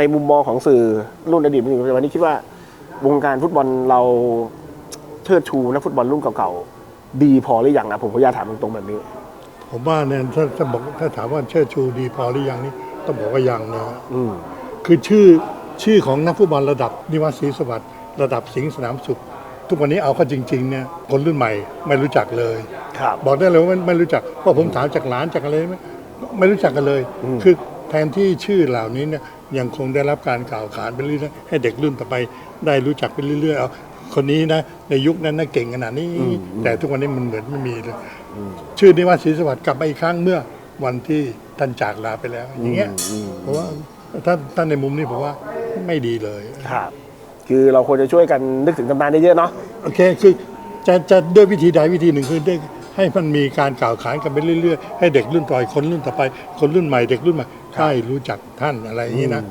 ในมุมมองของสื่อรุ่นอดีตมาถึงปัจจุบันนี้คิดว่าวงการฟุตบอลเราเชิดชูนักฟุตบอลรุ่นเก่าๆดีพอหรือยังนะผมขออนุญาตถามตรงๆแบบนี้ ผมว่าเนี่ยถ้าถ้าบอกถ้าถามว่าเชิดชูดีพอหรือยังนี่ต้องบอกว่ายังนะฮะอืมคือชื่อชื่อของนักฟุตบอลระดับนิวัตศรีสวัสดิ์ระดับสิงห์สนามสุข ทุกวันนี้เอาเข้าจริงๆเนี่ยคนรุ่นใหม่ไม่รู้จักเลย ครับ บอกได้เลยว่าไม่ไม่รู้จักเพราะผมถามจากหลานจากอะไรไม่ไม่รู้จักกันเลยอืมคือแทนที่ชื่อเหล่านี้เนี่ย ยังคงได้รับการกล่าวขานไปเรื่อยๆให้เด็กรุ่นต่อไปได้รู้จักไปเรื่อยๆเอาคนนี้นะในยุคนั้นนะเก่งขนาดนี้ แต่ทุกวันนี้มันเหมือนไม่มีเลยชื่อนิวัตศรีสวัสดิ์กลับมาอีกครั้งเมื่อวันที่ท่านจากลาไปแล้ว อย่างเงี้ยอืมเพราะว่าถ้าถ้าในมุมนี้ผมว่าไม่ดีเลยครับ คือเราควรจะช่วยกันนึกถึงตำนานได้เยอะเนาะโอเคคือจะจะด้วยวิธีใดวิธีหนึ่งคือได้ ให้มันมีการกล่าวขานกันไปเรื่อยๆ ให้เด็กรุ่นต่อยคนรุ่นต่อไป คนรุ่นใหม่เด็กรุ่นใหม่ได้รู้จักท่านอะไรอย่างนี้นะ